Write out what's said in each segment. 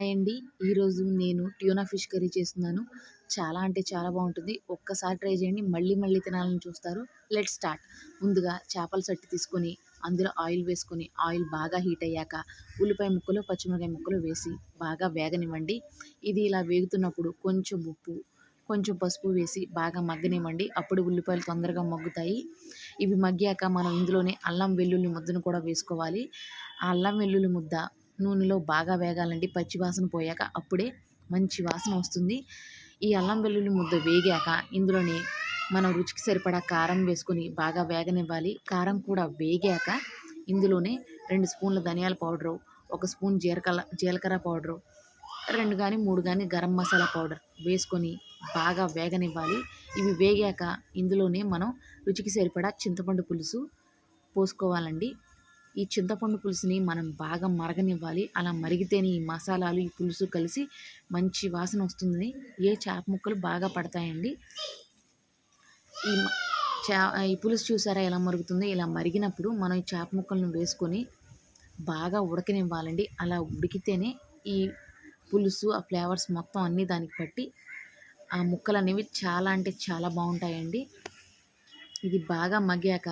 అండి. ఈరోజు నేను ట్యూనా ఫిష్ కర్రీ చేస్తున్నాను. చాలా అంటే చాలా బాగుంటుంది. ఒక్కసారి ట్రై చేయండి. మళ్ళీ మళ్ళీ తినాలని చూస్తారు. Let start. ముందుగా చేపల సట్టి తీసుకొని అందులో ఆయిల్ వేసుకొని ఆయిల్ బాగా హీట్ అయ్యాక ఉల్లిపాయ ముక్కలు పచ్చిమిరకాయ ముక్కలు వేసి బాగా వేగనివ్వండి. ఇది ఇలా వేగుతున్నప్పుడు కొంచెం ఉప్పు కొంచెం పసుపు వేసి బాగా మగ్గనివ్వండి. అప్పుడు ఉల్లిపాయలు తొందరగా మగ్గుతాయి. ఇవి మగ్గాక మనం ఇందులోనే అల్లం వెల్లుల్లి ముద్దను కూడా వేసుకోవాలి. ఆ అల్లం వెల్లుల్లి ముద్ద నూనెలో బాగా వేగాలండి. పచ్చి వాసన పోయాక అప్పుడే మంచి వాసన వస్తుంది. ఈ అల్లం వెల్లుల్లి ముద్ద వేగాక ఇందులోని మనం రుచికి సరిపడా కారం వేసుకొని బాగా వేగనివ్వాలి. కారం కూడా వేగాక ఇందులోనే రెండు స్పూన్ల ధనియాల పౌడరు ఒక స్పూన్ జీలకర్ర జీలకర్ర పౌడరు రెండు కానీ మూడు కానీ గరం మసాలా పౌడర్ వేసుకొని బాగా వేగనివ్వాలి. ఇవి వేగాక ఇందులోనే మనం రుచికి సరిపడా చింతపండు పులుసు పోసుకోవాలండి. ఈ చింతపండు పులుసుని మనం బాగా మరగనివ్వాలి. అలా మరిగితేనే ఈ మసాలాలు ఈ పులుసు కలిసి మంచి వాసన వస్తుంది ఏ చేప ముక్కలు బాగా పడతాయండి. ఈ చా ఈ పులుసు చూసారా ఎలా మరుగుతుంది? ఇలా మరిగినప్పుడు మనం ఈ చేప ముక్కలను వేసుకొని బాగా ఉడకనివ్వాలండి. అలా ఉడికితేనే ఈ పులుసు ఆ ఫ్లేవర్స్ మొత్తం అన్నీ దానికి పట్టి ఆ ముక్కలు అనేవి చాలా అంటే చాలా బాగుంటాయండి. ఇది బాగా మగ్గాక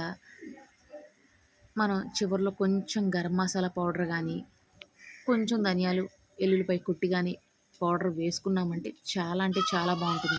మనం చివరిలో కొంచెం గరం మసాలా పౌడర్ కానీ కొంచెం ధనియాలు ఎల్లుల్లిపాయ కుట్టి కానీ పౌడర్ వేసుకున్నామంటే చాలా అంటే చాలా బాగుంటుంది.